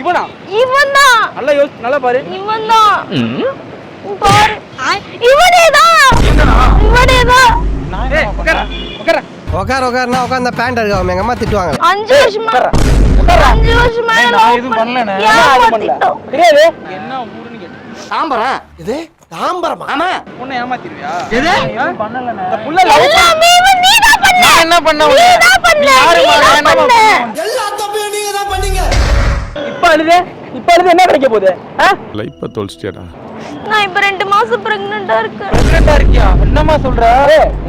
இவனா? இவன் தான் நல்லா யோசி நல்லா பாரு. இவன் தான் பாரு. இவனே தான் இவனே தான் ஏய் உட்கார உட்கார உட்கார உட்காருனா உட்காந்து பேண்ட் அழுகாம எங்க அம்மா திட்டுவாங்க. அஞ்சு வருஷமா அஞ்சு வருஷமா நான் எதுவும் பண்ணி- பண்ணலண்ணே. ஏமாத்திட்டோம். தெரியாது. என்ன ஊருன்னு கேட்டேன். தாம்பரம் இது தாம்பரமா? ஆமா. உன்னை ஏமாத்திருவியா எதுவும் பண்ணலண்ணே. இந்த புள்ள எல்லாமே இவன் நீதான் பண்ண. நான் என்ன பண்ண உன்னை? நீதான் பண்ண, நீ? நீதான் நான் பண்ண. இப்ப அழுது இப்ப அழுது என்ன கிடைக்க போகுது ஆ? லைஃப்பை தொலைச்சிட்டியாடா நான் இப்ப ரெண்டு மாசம் பிரெக்னண்டா இருக்கேன் ஆ இருக்கியா? என்னம்மா சொல்ற?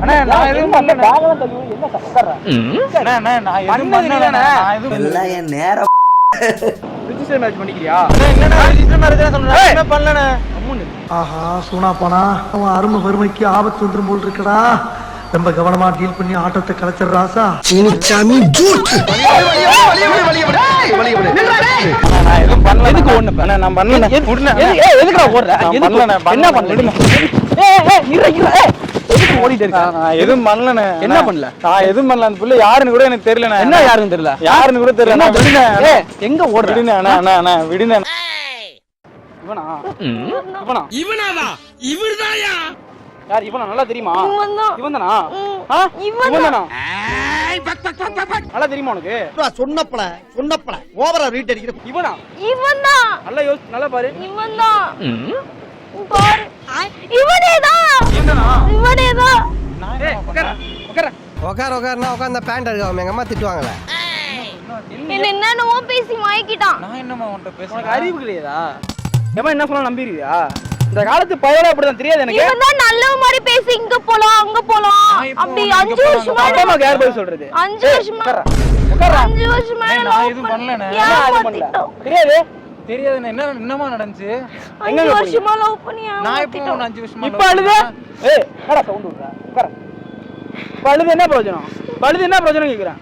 அண்ணே, நான் எதுவும் பண்ணலண்ணே. தாகலாம் தள்ளி என்ன உட்கார்றா அண்ணே, அண்ணே, நான் எதுவும். நீதானே? நான் எதுவும் எல்லாம் என் ரிஜிஸ்டர் பண்ணிக்கிறியா என்ன. அம்முன்னு ஆஹா சூனா போனா அவன் அருமை வறுமைக்கு ஆபத்து வந்துரும் போல் இருக்கடா ரொம்ப கவனமா டீல் பண்ணி ஆட்டத்தை கலைச்சிடுற ராசா சீனிச்சாமி ஜூட் நான் எதுவும் பண்ணல. எதுக்கு? அண்ணே, நான் ஏய், எதுக்குடா ஓடுற என்ன பண்ணல. பண்ணல ஓடிட்டு நான் எதுவும் பண்ணலண்ணே. என்ன பண்ணல? நான் எதுவும் பண்ணல. அந்த புள்ள யாருன்னு கூட எனக்கு தெரியலண்ணே. என்ன யாருன்னு தெரியல யாருன்னு கூட தெரியல. ஏய் எங்க ஓடுற விடுண்ணே, அண்ணே, அண்ணே, அண்ணே. இவனா இவனா இவனாவா இவர்தாயா யார் இவனா? நல்லா தெரியுமா? இவன் தான் இவன் தானா நல்லா தெரியுமா உனக்கு? சொன்னப்பல சொன்னப்பல. ஓவரா ரீட் அடிக்கிற. இவனா? இவன் தான் நல்லா யோசி நல்லா பாரு. இவன் தான் பாரு. இவனே தான் இவன் தானா உட்கார உட்கார உட்கார உட்காருனா உட்காந்து பேண்ட் அழுகாம எங்க அம்மா திட்டுவாங்களே? என்ன என்னென்னவோ பேசி மயக்கிட்டான். நான் என்னம்மா உன்கிட்ட உனக்கு பேசுறேன்? அறிவு கிடையாதா? ஏமா என்ன சொன்னா நம்பிடுவியா? இந்த காலத்து பையனா அப்படிதான். தெரியாது எனக்கு. இவன் தான் நல்ல மாதிரி பேசி இங்க போலாம் அங்க போலாம். நான் அப்படி அஞ்சு வருஷமா அப்பா அம்மாக்கு யார் பதில் சொல்றது? அஞ்சு வருஷமா உட்கார அஞ்சு வருஷமா நான் எதுவும். என்ன அது பண்ணல? தெரியாது. தெரியாதுண்ணே. என்ன என்னம்மா நடந்துச்சு? அஞ்சு வருஷமா லவ் பண்ணி நான் இப்போ அஞ்சு வருஷமா இப்ப அழுது. ஏய் என்னடா சவுண்ட் விடுற. உட்கார. இப்ப அழுது என்ன பிரயோஜனம்? இப்ப அழுது என்ன பிரயோஜனம் கேக்குறேன்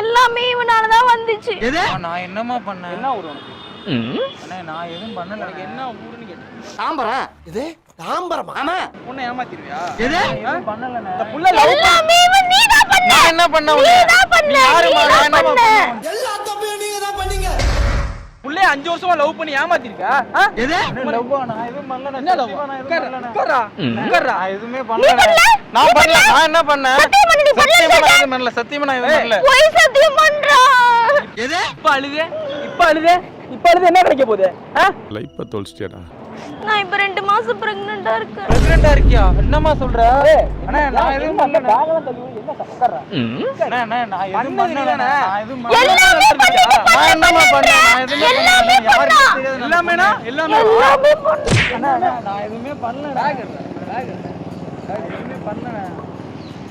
எல்லாமே இவனாலதான் வந்துச்சு. அம்மா, நான் என்னம்மா பண்ணேன்? என்ன ஊர் உனக்கு? அண்ணே, நான் எதுவும் பண்ணல. என்ன ஊருன்னு கேட்டேன். தாம்பரம். இது தாம்பரமா? ஆமா. உன்னை ஏமாத்திருவியா? எதுவும் பண்ணலண்ணே. இந்த புள்ள love எல்லாமே இவன் நீதான் பண்ண. நான் என்ன பண்ண நீ? நான் நீதான் என்னம்மா பண்ண. பண்ணேன்? எல்லா தப்பையும் நீங்க தான் பண்ணீங்க. புள்ளைய அஞ்சு வருஷமா லவ் பண்ணி ஏமாத்திருக்கா? love ஆ? நான் எதுவும் பண்ணலண்ணே. என்ன love? சத்தியமா நான் எதுவும். நான் பண்ணல. நான் என்ன பண்ணேன்? சத்தியம் பண்ணு, நீ பண்ணல. சத்தியமா நான் எதுவும் பண்ணல. சத்தியமா நான் எதுவும் பண்ணல. பொய் சத்தியம் பண்றான் இப்ப அழுது. இப்ப அழுது. இப்ப அழுது என்ன கிடைக்க போகுது? லைஃப்பை தொலைச்சிட்டியாடா நான் இப்ப ரெண்டு மாசம் பிரெக்னண்டா இருக்கேன் ஆ இருக்கியா? என்னம்மா சொல்ற? அண்ணே, நான் எதுவும் பண்ணலண்ணே. தாகலாம் தள்ளி என்ன உட்கார்றா. அண்ணே, அண்ணே, நான் எதுவும்? நான் பண்ணல. எல்லாமே பண்ணிட்டு நான் என்னம்மா பண்ணேன்? நான் எதுவுமே எல்லாமே பண்ணல. நான் எல்லாமேனா எல்லாமே எல்லாமே பண்ண அண்ணே, நான் எதுவுமே பண்ணலண்ணே. நான் எதுவுமே பண்ணலண்ணே.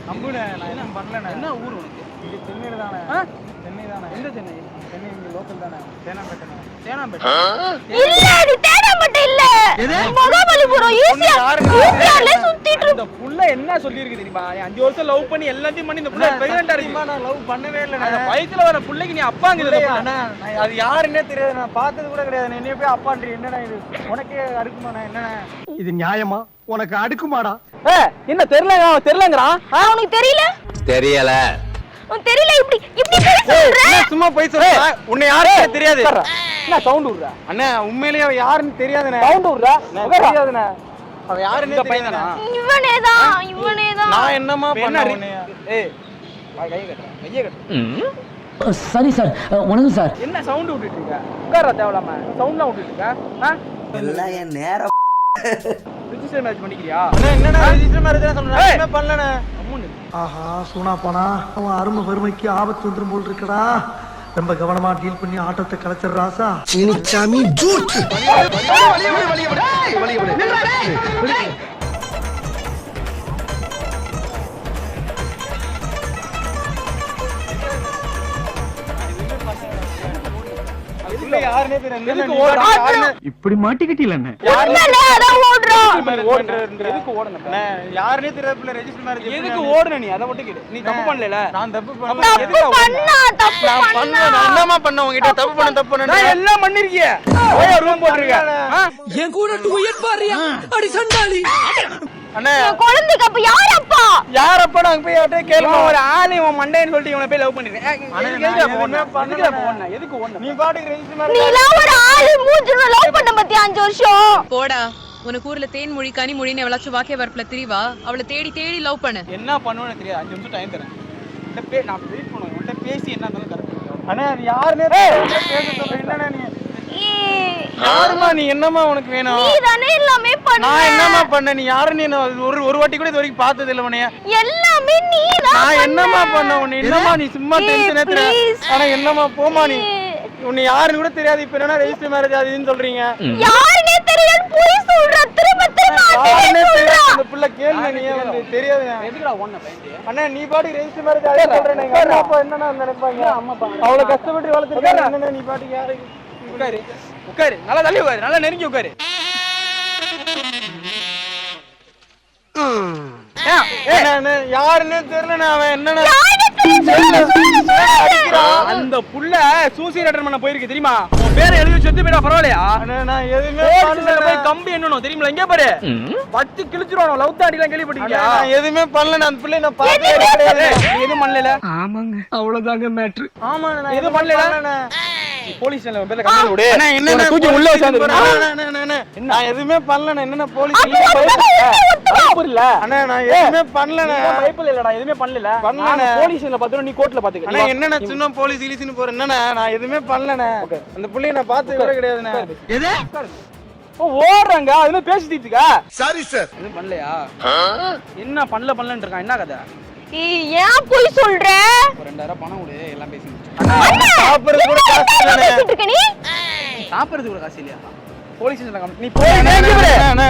நம்புண்ணே, நான் எதுவும் பண்ணலண்ணே. என்ன ஊர் உனக்கு இது சென்னையில தானே. தானே. எந்த சென்னை சென்னை இங்க லோக்கல் தானே. சேனாம்பேட்டை. சேனாம்பேட்டை இல்ல இல்ல. மகாபலிபுரம் சுத்திட்டு இந்த புள்ள என்ன தெரியுமா? நீ அஞ்சு வருஷம் லவ் பண்ணி எல்லாத்தையும் பண்ணி இந்த புள்ள இருக்கு. நான் love பண்ணவே இல்லைண்ணே. அந்த வயசுல வர புள்ளைக்கு நீ அப்பாங்கிறது அது யாருன்னே தெரியாது. நான் பார்த்தது கூட கிடையாது. என்னைய போய் அப்பான்றி என்னடா இது? உனக்கே அடுக்குமாண்ணா என்னண்ணே? இது நியாயமா? உனக்கு அடுக்குமாடா? என்ன தெரியல தெரியலங்கிறான். உனக்கு தெரியல? தெரியல. உனக்கு தெரியல இப்படி இப்படி போய் சொல்ற? என்ன சும்மா போய் சொல்ற? உன்னை யாருன்னே தெரியாது. என்ன சவுண்ட் விடுற? அண்ணா உண்மையிலேயே அவ யாருன்னு தெரியாதுண்ணே. சவுண்ட் விடுற? தெரியாதுண்ணே. அவ யாருன்னே தெரியாதுண்ணே. இவனே தான். இவனே தான் நான் என்னம்மா இப்ப என்ன பண்ண உன்னைய ஏய் வா, கையை கட்டுறேன் கையை கட்டுறேன் சரி சார். வணக்கம் சார். என்ன சவுண்ட் விட்டுட்டு இருக்க உட்கார தேவலாம சவுண்ட்லாம் விட்டுட்டு இருக்க எல்லாம் என் நேரம். Register match பண்ணிக்கிறியா? அண்ணா என்னடா ரெஜிஸ்டர் மேரேஜ் ஏய். என்ன பண்ணலண்ணே ஆஹா சூனா போனா அவன் அருமை வறுமைக்கு ஆபத்து வந்துரும் போல் இருக்கடா. ரொம்ப கவனமா டீல் பண்ணி ஆட்டத்தை கலைச்சிடுற ராசா. சீனிச்சாமி ஜூட். இப்படி மாட்டிக்கிட்டீங்களே ஓடுறான் ஓடுறேன்ற. எதுக்கு ஓடுன ரெஜிஸ்டர் மேரேஜ் எதுக்கு நீ? அதை மட்டும் கேளு. நீ தப்பு பண்ணல நான் தப்பு அப்ப பண்ணல தப்பு பண்ணா தப்பு நான் பண்ண பண்ண தப்பு பண்ண தப்பு பண்ண. நான் எல்லாம் பண்ணிருக்கிய. ரூம் போட்டிருக்க? என் கூட டூ இயர் பாரியா? அடி சண்டாளி. அண்ணே. என் குழந்தைக்கு அப்ப யார் அப்பா? யார் அப்பா நாங்க போய் அவட்டே கேளுமா? ஒரு ஆளு இவன் மண்டைன்னு சொல்லிட்டு இவனை போய் லவ் பண்ணிருக்கேன் அண்ணே, எதுக்கு நீ பாட்டுக்கு நீ மேரேஜ் ஒரு ஆளு மூஞ்சு லவ் பண்ண பத்தி அஞ்சு வருஷம்? போடா. உனக்கு ஊர்ல தேன் மொழி கனி மொழின்னு எவளாச்சும் வாக்கிய வரப்புல திரிவா? அவளை தேடி தேடி லவ் பண்ணு. என்ன பண்ணுவேன்னு தெரியாது. அஞ்சு நிமிஷம் டைம் தரேன். உன்கிட்ட பே நான் வெயிட் பண்ணுவேன். உன்கிட்ட பேசி என்ன இருந்தாலும் கரெக்ட் அண்ணே அது சொல்றேன். என்னண்ணே நீ? யாருமா நீ? என்னம்மா உனக்கு வேணும்? நீ தானே எல்லாமே நான் என்னம்மா பண்ண பண்ண நீ யாருன்னு என்ன ஒரு ஒரு வாட்டி கூட இது வரைக்கும் பார்த்தது இல்ல உன்னைய. எல்லாமே நீ தான் நான் என்னம்மா பண்ண உன்னை? என்னம்மா நீ சும்மா டென்ஷன் ஏத்துற. ஆனா என்னம்மா? போமா நீ. உன்னை யாருன்னு கூட தெரியாது. இப்ப என்ன ரெஜிஸ்டர் மேரேஜ் அது இதுன்னு சொல்றீங்க. தெரியாது போய் சொல்ற. திரும்ப திரும்ப சொல்ற. அந்த புள்ள கேளுங்க நீ வந்து தெரியாது. எதுக்குடா ஓடுன பயந்து அண்ணா நீ பாட்டுக்கு ரெஜிஸ்டர் மேரேஜ் அதே சொல்றேன் எங்க அம்மா அப்பா என்னன்னா நினைப்பாங்க? அவ்வளவு கஷ்டப்பட்டு வளர்த்துருக்காங்க என்னன்னா நீ பாட்டுக்கு யாரு? உட்காரு. உட்காரு. நல்லா தள்ளி உட்காரு. நல்லா நெருங்கி உட்காரு. யாருன்னே தெரியல. அவன் என்னன்னா அந்த புள்ள சூசைட் அட்டன் பண்ண போயிருக்கு தெரியுமா? பேரை எழுதி செத்து போயிடா பரவாயில்லையா? நான் போய் கம்பி என்னணும் தெரியுமா இங்க பாரு. வச்சு கிழிச்சிருவானோ லவ் தாடி எல்லாம் நான் எதுவுமே பண்ணல நான் அந்த பிள்ளை நான் நீ எதுவும் பண்ணல ஆமாங்க அவ்வளவுதாங்க மேட்ரு ஆமா நான் எதுவும் பண்ணல போலீஸ் பேர்ல கம்பி விடு. அண்ணா, என்னண்ணா உன்னை தூக்கி உள்ள வச்சாந்து. நான் எதுவுமே பண்ணல என்னென்ன போலீஸ் இல்ல அண்ணா நான் எதுவுமே பண்ணல பயப்பு இல்லடா எதுவுமே பண்ணல பண்ணலண்ணே. போலீஸ் ஸ்டேஷன்ல பாத்துறோம் நீ கோர்ட்ல பாத்துக்க. அண்ணா என்னண்ணா சும்மா போலீஸ் இலிசின்னு போறேன்? என்னண்ணா? நான் எதுவுமே பண்ணலண்ணே. அந்த புள்ளைய நான் கூட கிடையாதுண்ணே. ஓடுறாங்க. பேசி தீர்த்துக்கா? சாரி சார் எதுவும் பண்ணலையா? என்ன பண்ணல பண்ணலன்னு இருக்கான். என்ன கதை? ஏய், ஏன் போய் சொல்ற? ஒரு ரெண்டாயிரம் பணம் கொடு. எல்லாம் பேசி முடிச்சு சாப்பிடுறது கூட காசு இல்லையா? போலீஸ் ஸ்டேஷன்ல நீ.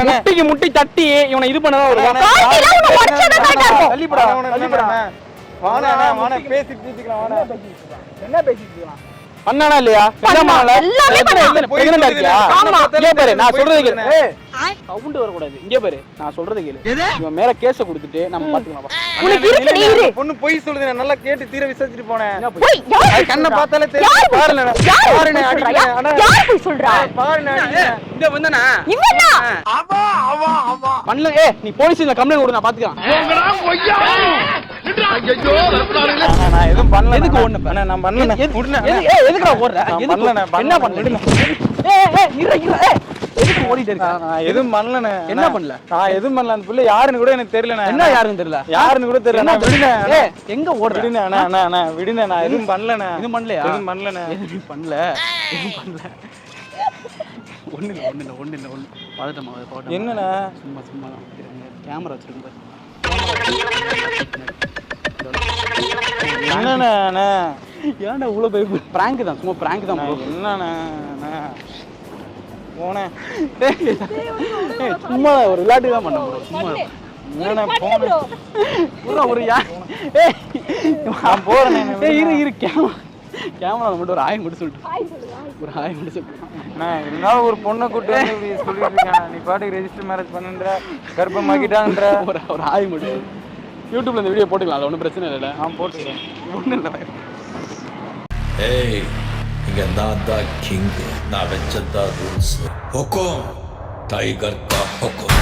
முட்டிக்கு முட்டி தட்டி இவனை இது பண்ணதான் ஒரு வாணா என்ன பேசிட்டு இல்லையா? எல்லாமே ஆ இருக்கியா? இங்க பாரு நான் சொல்றது கேளு சவுண்ட் வரக்கூடாது இங்க பாரு நான் சொல்றது கேளு இவன் மேல கேஸ கொடுத்துட்டு நம்ம பாத்துக்கலாம். உனக்கு இருக்கு, நீ இரு. பொண்ணு பொய் சொல்லுது நான் நல்லா கேட்டு தீர விசாரிச்சுட்டு போனேன் என்ன போய்? யார் கண்ணை? பார்த்தாலே தெரியும் சொல்றா? யார் பாருண்ணே சொல்றா? அடிக்கிறேன் அண்ணா யார் போய் சொல்றா? பாருண்ணே ஏய், அடிக்கிறேன் இந்த வந்தானா இவனா? பண்ணல ஏ நீ போலீஸ் கம்ப்ளைண்ட் கொடு நான் பாத்துக்கலாம் நான் பண்ணல எதுக்கு நான். பண்ணல. எதுக்குடா ஓடுற? நான் என்ன பண்ணல, பண்ணல? எதுக்கு? ஓடிட்டு இருக்க? நான் எதுவும் பண்ணலண்ணே. என்ன. பண்ணல? நான் எதுவும் பண்ணல. அந்த புள்ள யாருன்னு கூட எனக்கு தெரியலண்ணே. என்ன யாருன்னு தெரியல? யாருன்னு கூட தெரியல அண்ணா. ஏய், எங்க ஓடுற? விடுண்ணே அண்ணா அண்ணா அண்ணா. விடுண்ணே நான் எதுவும் பண்ணலண்ணே. எதுவும் பண்ணலையா? எதுவும் பண்ணலண்ணே. எதுவும் பண்ணல. எதுவும் பண்ணல. ஒண்ணு இல்ல ஒண்ணு இல்ல ஒண்ணு. இல்ல ஒண்ணு பதட்டமா பதட்டமா. என்னண்ணே? சும்மா சும்மா தான். கேமரா வச்சிருக்கேன். என்னண்ணே ஏன்டா இவ்வளவு பயப்பு பிராங்க் தான் சும்மா பிராங்க் தான் bro. என்னண்ணே போனேன் சும்மா ஒரு விளையாட்டு தான் பண்ண bro. சும்மா என்னண்ணே போனேன் ஒரு யா ஏய் நான் போறேண்ணே ஏய் இரு இரு கேமரா கேமரா மட்டும் ஒரு ஆய் மட்டும் சொல்லிட்டு. ஒரு ஆய் மட்டும் சொல்லிட்டு. இருந்தாலும் ஒரு பொண்ணை கூட்டு வந்து சொல்லிட்டு நீ பாட்டுக்கு ரெஜிஸ்டர் மேரேஜ் பண்ணுன்ற கர்ப்பமாக்கிட்டான்ற. ஒரு ஒரு ஆய் மட்டும். யூடியூப்ல இந்த வீடியோ போட்டுக்கலாம் அது ஒன்றும் பிரச்சனை இல்லை நான் போட்டுக்கிறேன். ஒன்றும் இல்லை ஏய் இங்க நான் தான் கிங் நான் வச்சதா ரூல்ஸ் ஹொக்கோம் டைகர் கா ஹொக்கோம்